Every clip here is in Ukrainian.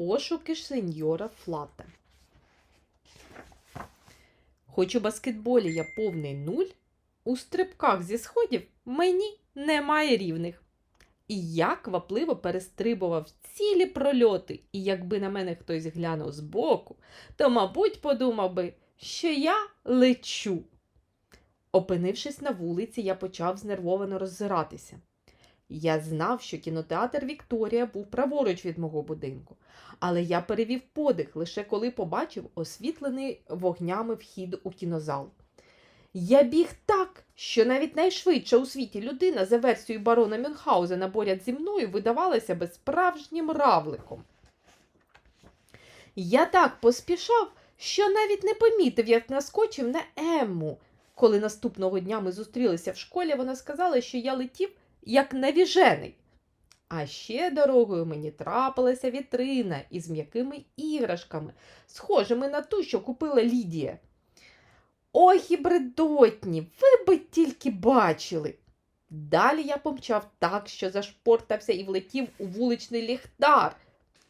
Пошуки сеньора Флата. Хоч у баскетболі я повний нуль, у стрибках зі сходів мені немає рівних. І я квапливо перестрибував цілі прольоти, і якби на мене хтось глянув збоку, то, мабуть, подумав би, що я лечу. Опинившись на вулиці, я почав знервовано роззиратися. Я знав, що кінотеатр Вікторія був праворуч від мого будинку, але я перевів подих лише коли побачив освітлений вогнями вхід у кінозал. Я біг так, що навіть найшвидша у світі людина за версією барона Мюнхгаузена поряд зі мною видавалася би справжнім равликом. Я так поспішав, що навіть не помітив, як наскочив на Емму. Коли наступного дня ми зустрілися в школі, вона сказала, що я летів як навіжений. А ще дорогою мені трапилася вітрина із м'якими іграшками, схожими на ту, що купила Лідія. Ой, і бредотні, ви би тільки бачили. Далі я помчав так, що зашпортався і влетів у вуличний ліхтар.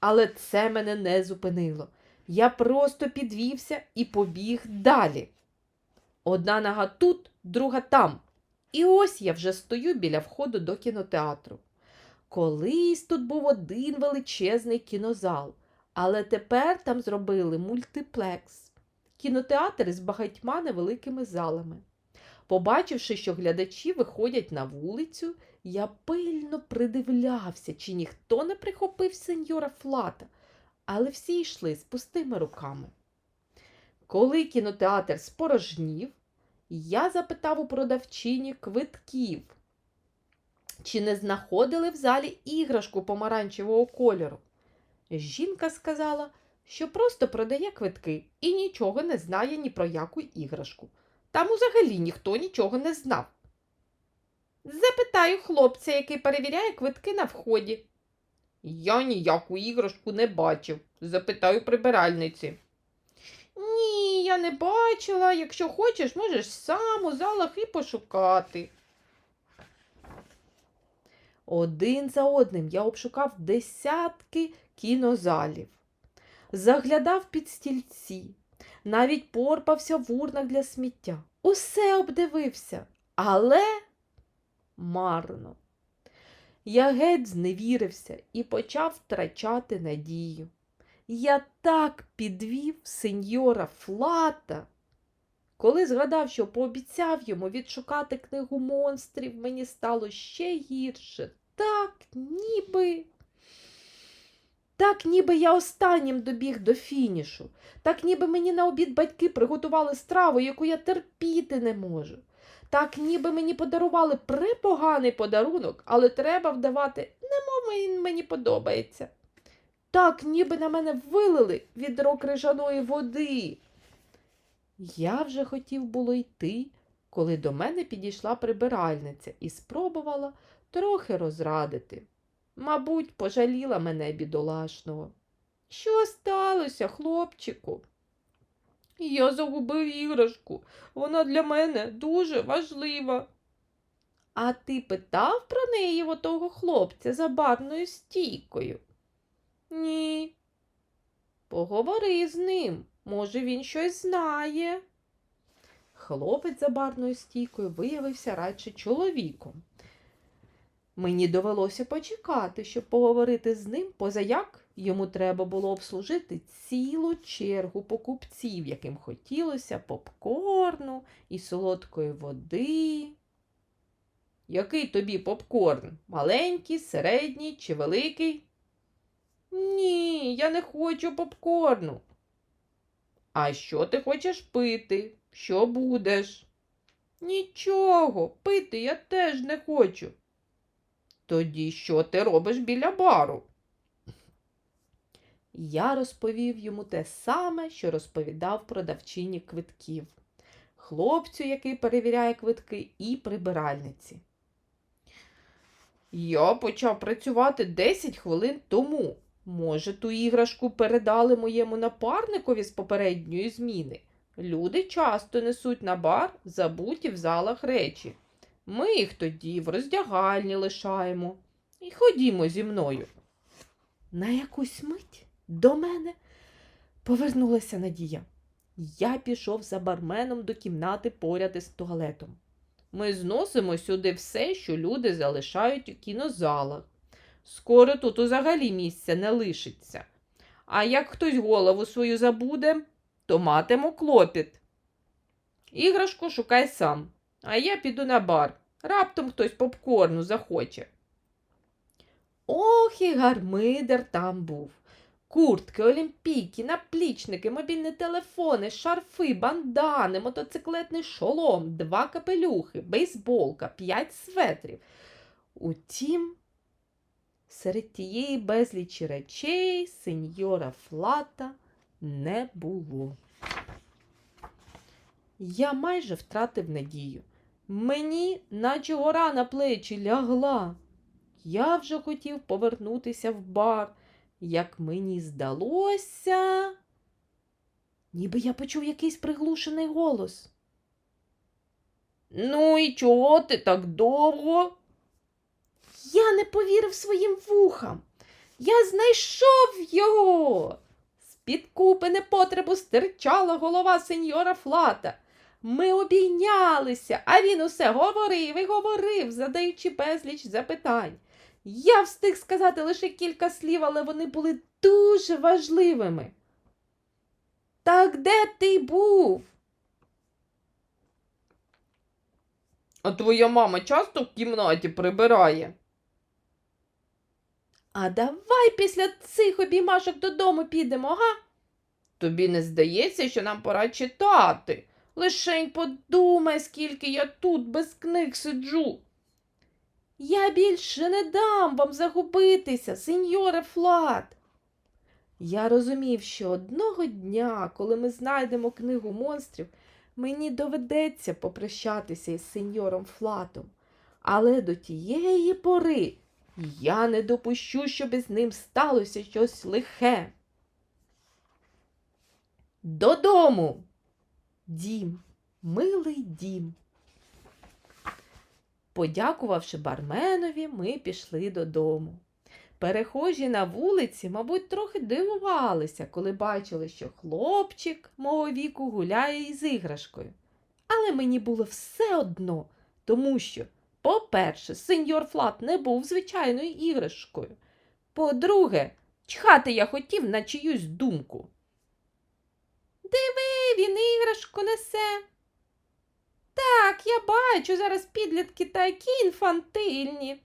Але це мене не зупинило. Я просто підвівся і побіг далі. Одна нога тут, друга там. І ось я вже стою біля входу до кінотеатру. Колись тут був один величезний кінозал, але тепер там зробили мультиплекс кінотеатр із багатьма невеликими залами. Побачивши, що глядачі виходять на вулицю, я пильно придивлявся, чи ніхто не прихопив сеньора Флата, але всі йшли з пустими руками. Коли кінотеатр спорожнів, я запитав у продавчині квитків, чи не знаходили в залі іграшку помаранчевого кольору. Жінка сказала, що просто продає квитки і нічого не знає ні про яку іграшку. Там взагалі ніхто нічого не знав. Запитаю хлопця, який перевіряє квитки на вході. Я ніяку іграшку не бачив, запитаю прибиральниці. Не бачила. Якщо хочеш, можеш сам у залах і пошукати. Один за одним я обшукав десятки кінозалів, заглядав під стільці, навіть порпався в урнах для сміття. Усе обдивився, але марно. Я геть зневірився і почав втрачати надію. Я так підвів сеньора Флата. Коли згадав, що пообіцяв йому відшукати книгу монстрів, мені стало ще гірше. Так, ніби. Так, ніби я останнім добіг до фінішу. Так, ніби мені на обід батьки приготували страву, яку я терпіти не можу. Так, ніби мені подарували припоганий подарунок, але треба вдавати, немов він мені подобається. Так, ніби на мене вилили відро крижаної води. Я вже хотів було йти, коли до мене підійшла прибиральниця і спробувала трохи розрадити. Мабуть, пожаліла мене бідолашного. Що сталося, хлопчику? Я загубив іграшку. Вона для мене дуже важлива. А ти питав про неї отого хлопця за барною стійкою? Ні. Поговори з ним. Може, він щось знає. Хлопець за барною стійкою виявився радше чоловіком. Мені довелося почекати, щоб поговорити з ним, позаяк йому треба було обслужити цілу чергу покупців, яким хотілося попкорну і солодкої води. Який тобі попкорн? Маленький, середній чи великий? Ні, я не хочу попкорну. А що ти хочеш пити? Що будеш? Нічого, пити я теж не хочу. Тоді що ти робиш біля бару? Я розповів йому те саме, що розповідав продавчині квитків, хлопцю, який перевіряє квитки, і прибиральниці. Я почав працювати 10 хвилин тому. Може, ту іграшку передали моєму напарникові з попередньої зміни. Люди часто несуть на бар забуті в залах речі. Ми їх тоді в роздягальні лишаємо. І ходімо зі мною. На якусь мить До мене повернулася Надія. Я пішов за барменом до кімнати поряд із туалетом. Ми зносимо сюди все, що люди залишають у кінозалах. Скоро тут взагалі місця не лишиться. А як хтось голову свою забуде, то матиму клопіт. Іграшку шукай сам, а я піду на бар. Раптом хтось попкорну захоче. Ох, і гармидер там був. Куртки, олімпійки, наплічники, мобільні телефони, шарфи, бандани, мотоциклетний шолом, два капелюхи, бейсболка, п'ять светрів. Утім, серед тієї безлічі речей сеньора Флата не було. Я майже втратив надію. Мені, наче гора на плечі лягла. Я вже хотів повернутися в бар, як мені здалося, ніби я почув якийсь приглушений голос. Ну і чого ти так довго? Я не повірив своїм вухам. Я знайшов його. З-під купи непотребу стирчала голова сеньора Флата. Ми обійнялися, а він усе говорив і говорив, задаючи безліч запитань. Я встиг сказати лише кілька слів, але вони були дуже важливими. Так де ти був? А твоя мама часто в кімнаті прибирає? А давай після цих обіймашок додому підемо, га? Тобі не здається, що нам пора читати. Лишень подумай, скільки я тут без книг сиджу. Я більше не дам вам загубитися, сеньоре Флат. Я розумів, що одного дня, коли ми знайдемо книгу монстрів, мені доведеться попрощатися із сеньором Флатом. Але до тієї пори я не допущу, щоб із ним сталося щось лихе. Додому. Дім, милий дім. Подякувавши барменові, ми пішли додому. Перехожі на вулиці, мабуть, трохи дивувалися, коли бачили, що хлопчик мого віку гуляє із іграшкою. Але мені було все одно, тому що, по-перше, сеньор Флат не був звичайною іграшкою. По-друге, чхати я хотів на чиюсь думку. Диви, він іграшку несе. Так, я бачу зараз підлітки такі інфантильні.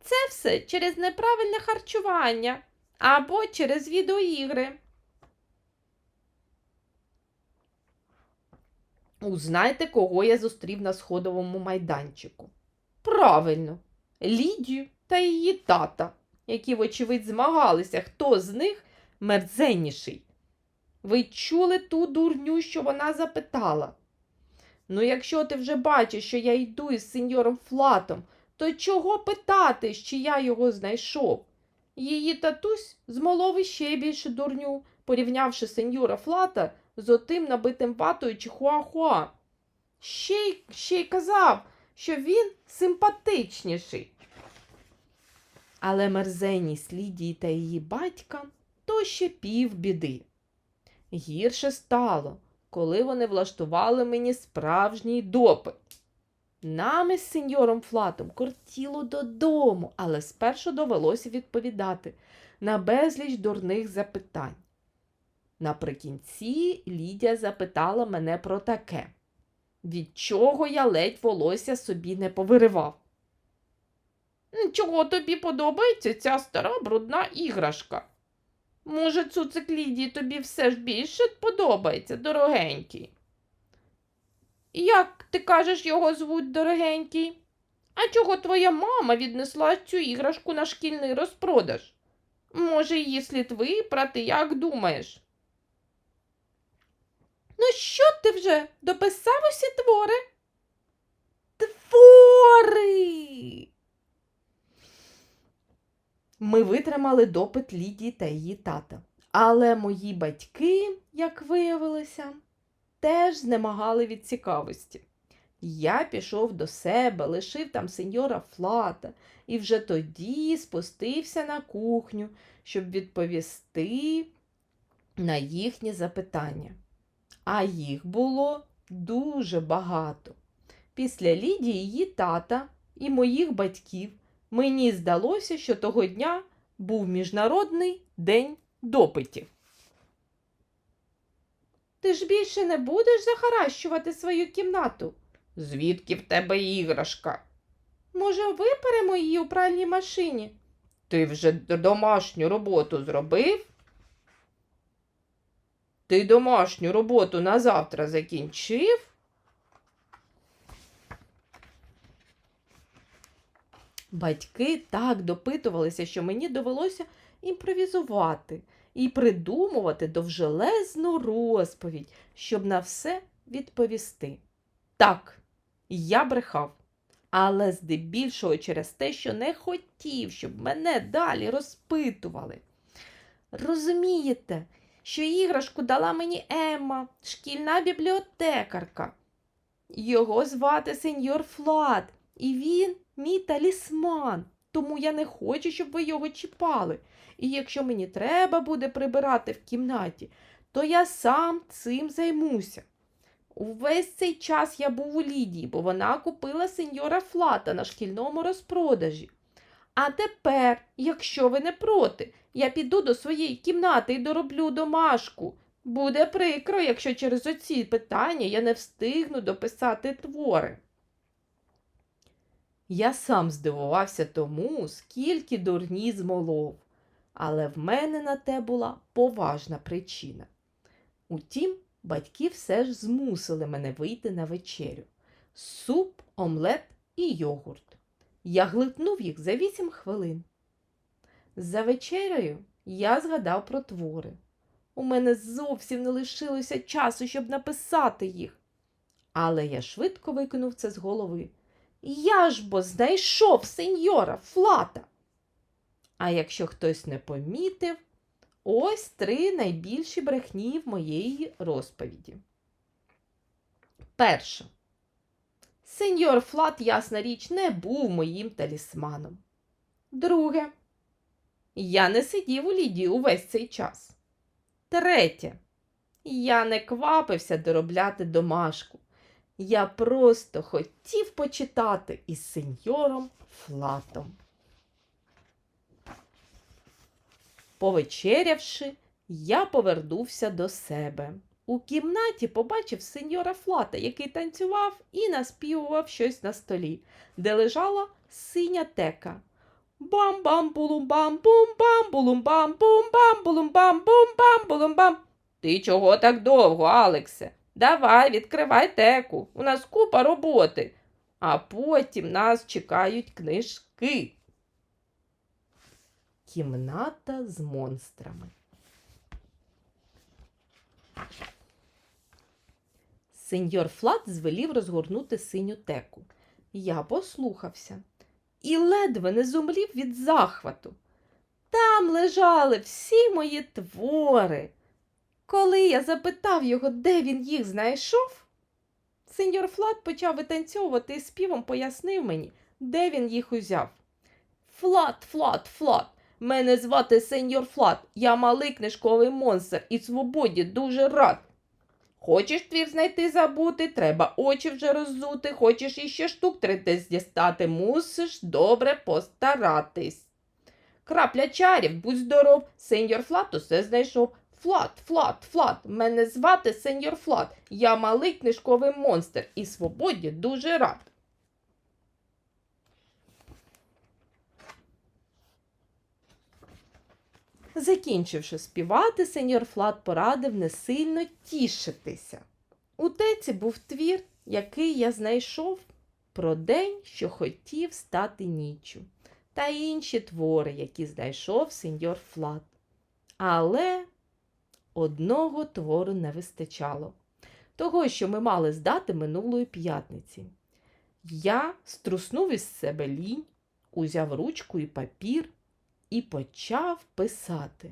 Це все через неправильне харчування або через відеоігри. Узнайте, кого я зустрів на сходовому майданчику. Правильно, Лідію та її тата, які, вочевидь, змагалися, хто з них мерзенніший. Ви чули ту дурню, що вона запитала? Ну, якщо ти вже бачиш, що я йду із сеньором Флатом, то чого питати, чи я його знайшов? Її татусь змолов іще більше дурню, порівнявши сеньора Флата з отим набитим ватою чихуахуа. Ще й, ще й казав, що він симпатичніший. Але мерзенність Лідії та її батька то ще півбіди. Гірше стало, коли вони влаштували мені справжній допит. Нам із сеньором Флатом кортіло додому, але спершу довелося відповідати на безліч дурних запитань. Наприкінці Лідія запитала мене про таке, від чого я ледь волосся собі не повиривав. Чого тобі подобається ця стара брудна іграшка? Може, цуцик Лідії тобі все ж більше подобається, дорогенький? Як ти кажеш, його звуть дорогенький? А чого твоя мама віднесла цю іграшку на шкільний розпродаж? Може, її слід випрати, як думаєш? Ну, що ти вже дописав усі твори? Твори. Ми витримали допит Лідії та її тата. Але мої батьки, як виявилося, теж знемагали від цікавості. Я пішов до себе, лишив там сеньора Флата і вже тоді спустився на кухню, щоб відповісти на їхні запитання. А їх було дуже багато. Після Лідії її тата і моїх батьків мені здалося, що того дня був Міжнародний день допитів. Ти ж більше не будеш захаращувати свою кімнату? Звідки в тебе іграшка? Може, виперемо її у пральній машині? Ти вже домашню роботу зробив? Ти домашню роботу на завтра закінчив? Батьки так допитувалися, що мені довелося імпровізувати і придумувати довжелезну розповідь, щоб на все відповісти. Так, я брехав, але здебільшого через те, що не хотів, щоб мене далі розпитували. Розумієте, що іграшку дала мені Емма, шкільна бібліотекарка. Його звати сеньор Флат, і він мій талісман, тому я не хочу, щоб ви його чіпали. І якщо мені треба буде прибирати в кімнаті, то я сам цим займуся. Увесь цей час я був у Лідії, бо вона купила сеньора Флата на шкільному розпродажі. А тепер, якщо ви не проти, я піду до своєї кімнати і дороблю домашку. Буде прикро, якщо через оці питання я не встигну дописати твори. Я сам здивувався тому, скільки дурні змолов, але в мене на те була поважна причина. Утім, батьки все ж змусили мене вийти на вечерю. Суп, омлет і йогурт. Я глитнув їх за вісім хвилин. За вечерею я згадав про твори. У мене зовсім не лишилося часу, щоб написати їх. Але я швидко викинув це з голови. Я ж бо знайшов сеньора Флата. А якщо хтось не помітив, ось три найбільші брехні в моєї розповіді. Перша. Сеньор Флат, ясна річ, не був моїм талісманом. Друге. Я не сидів у Лідії увесь цей час. Третє. Я не квапився доробляти домашку. Я просто хотів почитати із сеньором Флатом. Повечерявши, я повернувся до себе. У кімнаті побачив сеньора Флата, який танцював і наспівував щось на столі, де лежала синя тека. Бам-бам-булум-бам, бум-бам-булум-бам, бум-бам-булум-бам, бум-бам-булум-бам. Ти чого так довго, Алексе? Давай, відкривай теку. У нас купа роботи. А потім нас чекають книжки. Кімната з монстрами. Сеньор Флат звелів розгорнути синю теку. Я послухався і ледве не зумлів від захвату. Там лежали всі мої твори. Коли я запитав його, де він їх знайшов, сеньор Флат почав витанцьовувати і співом пояснив мені, де він їх узяв. Флат, флат, флат. Мене звати сеньор Флат. Я малий книжковий монстр і свободі дуже рад. Хочеш твір знайти забути, треба очі вже роззути, хочеш іще штук тридцять дістати, мусиш добре постаратись. Крапля чарів, будь здоров, сеньор Флат усе знайшов. Флат, флат, флат. Мене звати сеньор Флат. Я малий книжковий монстр і свободі дуже рад. Закінчивши співати, сеньор Флат порадив не сильно тішитися. У теці був твір, який я знайшов про день, що хотів стати ніччю, та інші твори, які знайшов сеньор Флат. Але одного твору не вистачало того, що ми мали здати минулої п'ятниці. Я струснув із себе лінь, узяв ручку і папір і почав писати.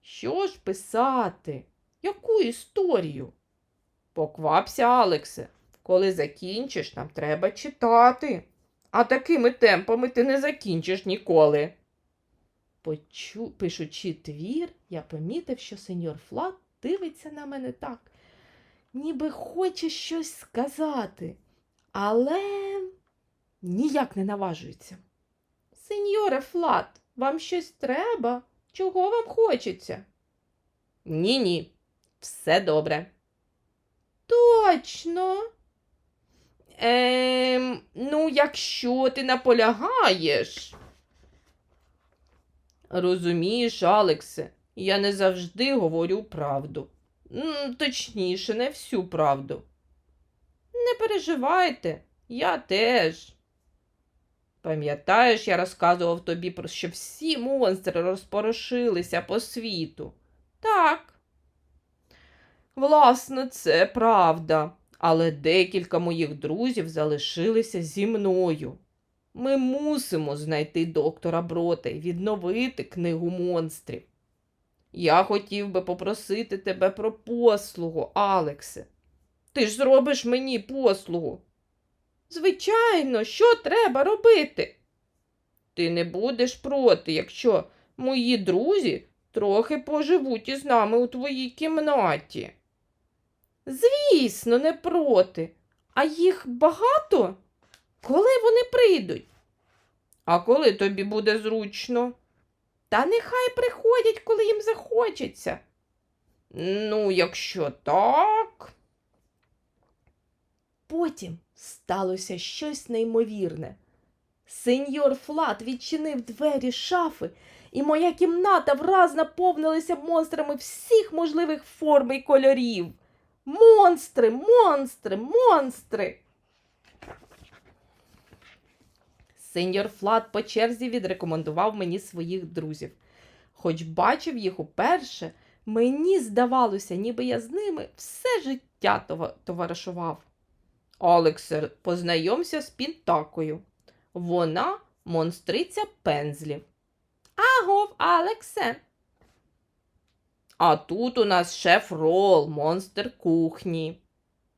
Що ж писати? Яку історію? Поквапся, Алексе, Коли закінчиш, нам треба читати. А такими темпами ти не закінчиш ніколи. Почу... Пишучи твір, я помітив, що сеньор Флат дивиться на мене так, ніби хоче щось сказати, але ніяк не наважується. Сеньоре Флат, вам щось треба? Чого вам хочеться? Ні, ні, все добре. Точно. Ем, ну, якщо ти наполягаєш. Розумієш, Алексе, я не завжди говорю правду. Точніше, не всю правду. Не переживайте, я теж. Пам'ятаєш, я розказував тобі, про що всі монстри розпорошилися по світу. Так. Власне, це правда, але декілька моїх друзів залишилися зі мною. Ми мусимо знайти доктора Брота і відновити книгу монстрів. Я хотів би попросити тебе про послугу, Алексе. Ти ж зробиш мені послугу. Звичайно, що треба робити? Ти не будеш проти, якщо мої друзі трохи поживуть із нами у твоїй кімнаті. Звісно, не проти. А їх багато? Коли вони прийдуть? А коли тобі буде зручно? Та нехай приходять, коли їм захочеться. Ну, якщо так. Потім сталося щось неймовірне. Сеньор Флат відчинив двері шафи, і моя кімната враз наповнилася монстрами всіх можливих форм і кольорів. Монстри, монстри, монстри. Сеньор Флат по черзі відрекомендував мені своїх друзів. Хоч бачив їх уперше, мені здавалося, ніби я з ними все життя товаришував. Алексер, познайомся з Пінтакою. Вона монстриця пензлів. Агов, Алексе. А тут у нас шеф Рол, монстр кухні.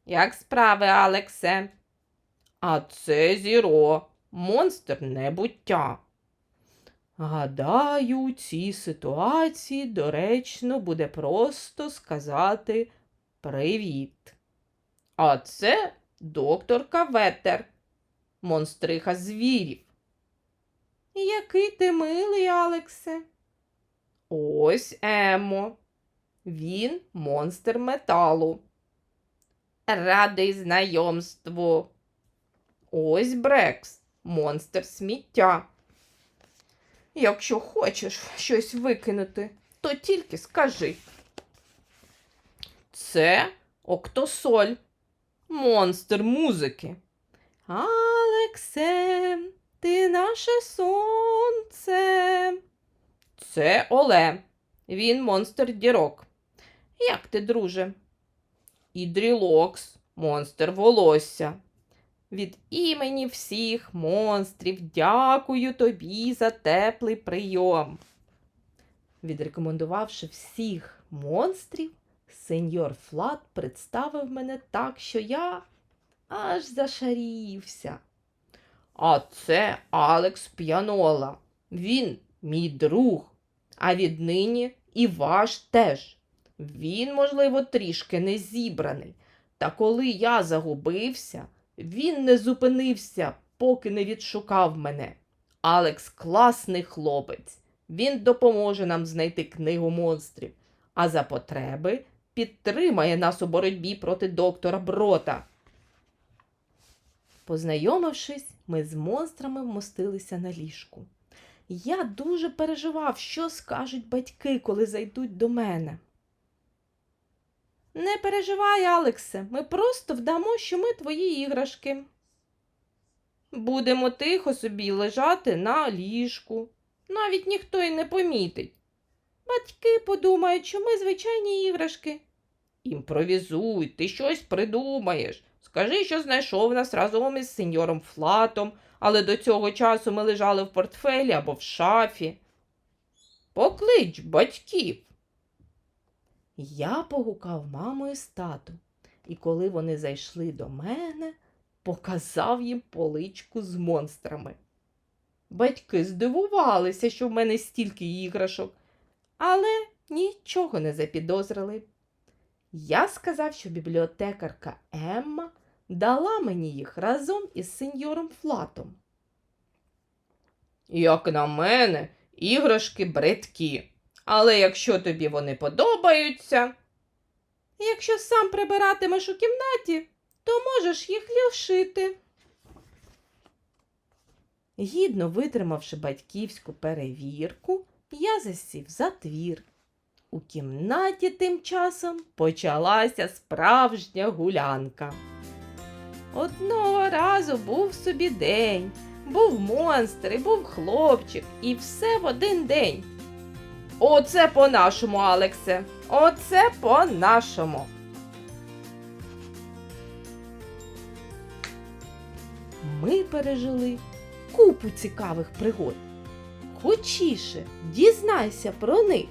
Як справи, Алексе? А це Зіро, монстр небуття. Гадаю, у цій ситуації доречно буде просто сказати привіт. А це докторка Ветер, монстриха звірів. Який ти милий, Алексе. Ось Емо. Він монстр металу. Радий знайомству. Ось Брекс, монстр сміття. Якщо хочеш щось викинути, то тільки скажи. Це Октосоль, монстр музики. Алексе, ти наше сонце. Це Оле. Він монстр дірок. Як ти, друже? І Дрілокс, монстр волосся. Від імені всіх монстрів дякую тобі за теплий прийом. Відрекомендувавши всіх монстрів, сеньор Флат представив мене так, що я аж зашарівся. А це Алекс П'янола. Він мій друг, а віднині і ваш теж. Він, можливо, трішки не зібраний. Та коли я загубився, він не зупинився, поки не відшукав мене. Алекс класний хлопець. Він допоможе нам знайти книгу монстрів, а за потреби підтримає нас у боротьбі проти доктора Брота. Познайомившись, ми з монстрами вмостилися на ліжку. Я дуже переживав, що скажуть батьки, коли зайдуть до мене. Не переживай, Алексе, ми просто вдамо, що ми твої іграшки. Будемо тихо собі лежати на ліжку. Навіть ніхто й не помітить. Батьки подумають, що ми звичайні іграшки. Імпровізуй, ти щось придумаєш. Скажи, що знайшов нас разом із сеньором Флатом, але до цього часу ми лежали в портфелі або в шафі. Поклич батьків. Я погукав маму з татом. І коли вони зайшли до мене, показав їм поличку з монстрами. Батьки здивувалися, що в мене стільки іграшок, але нічого не запідозрили. Я сказав, що бібліотекарка Емма дала мені їх разом із сеньором Флатом. Як на мене, іграшки бридкі, але якщо тобі вони подобаються, якщо сам прибиратимеш у кімнаті, то можеш їх лишити. Гідно витримавши батьківську перевірку, я засів за твір. У кімнаті тим часом почалася справжня гулянка. Одного разу був собі день, був монстр, і був хлопчик, і все в один день. Оце по-нашому, Алексе. Оце по-нашому. Ми пережили купу цікавих пригод. Хочіше, дізнайся про них.